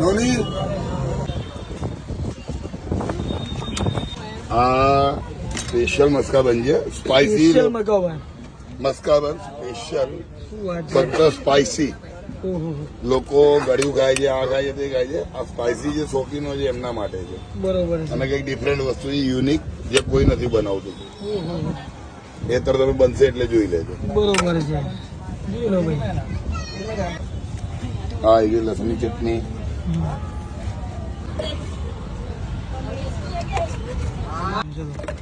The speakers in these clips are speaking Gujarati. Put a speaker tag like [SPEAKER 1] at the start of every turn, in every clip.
[SPEAKER 1] નોની આ સ્પેશિયલ મસ્કા છે
[SPEAKER 2] સ્પાઈસી મસ્કા
[SPEAKER 1] બન સ્પેશિયલ ફક્ત
[SPEAKER 2] સ્પાઈસી
[SPEAKER 1] લોકો ગળ્યું ખાય છે આ ખાય છે તે ખાય છે આ સ્પાઈસી જે શોખીનો છે એમના માટે છે
[SPEAKER 2] બરોબર
[SPEAKER 1] અને કંઈક ડિફરન્ટ વસ્તુ છે યુનિક જે કોઈ નથી બનાવતું એ તરત તમે બનશે એટલે જોઈ લેજો
[SPEAKER 2] બરોબર છે
[SPEAKER 1] આ એ લસની ચટણી હા
[SPEAKER 2] ચાલો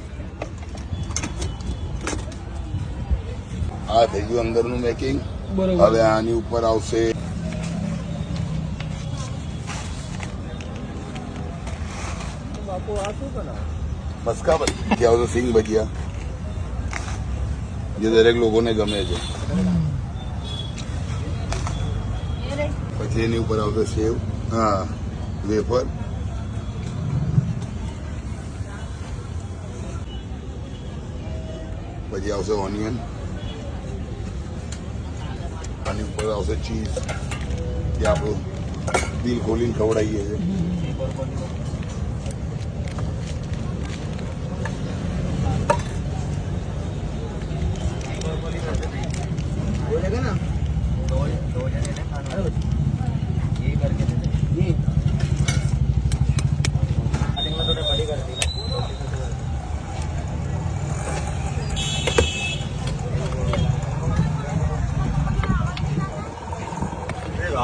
[SPEAKER 1] આ દહીં અંદરનું મેકિંગ
[SPEAKER 2] બરાબર
[SPEAKER 1] હવે આની ઉપર આવશે
[SPEAKER 2] બાપો આવતો કના ફસકા
[SPEAKER 1] બત કે આવો સિંગ બગિયા જે દરેક લોકોને ગમે છે પછી એની ઉપર આવતો સેવ હા વેફર પછી આવશે ઓનિયન આની ઉપર આવશે ચીઝ જે આપણું દિલ ખોલીને ખવડાવીએ છીએ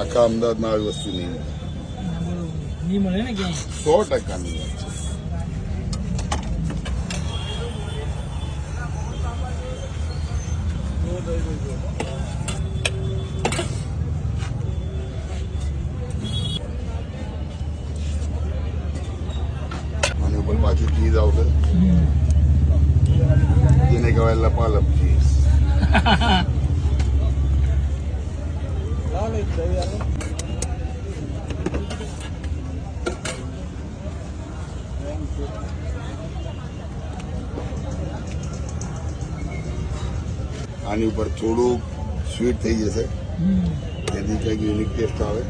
[SPEAKER 1] આખા અમદાવાદમાં આવી વસ્તુ નહીં મળે સો ટકા નહીં આની ઉપર પાછી ચીઝ આવશે જેને કહેવાય લપાલપ ચીઝ અને ઉપર થોડું સ્વીટ થઈ જશે તે દીકે યુનિક ટેસ્ટ આવે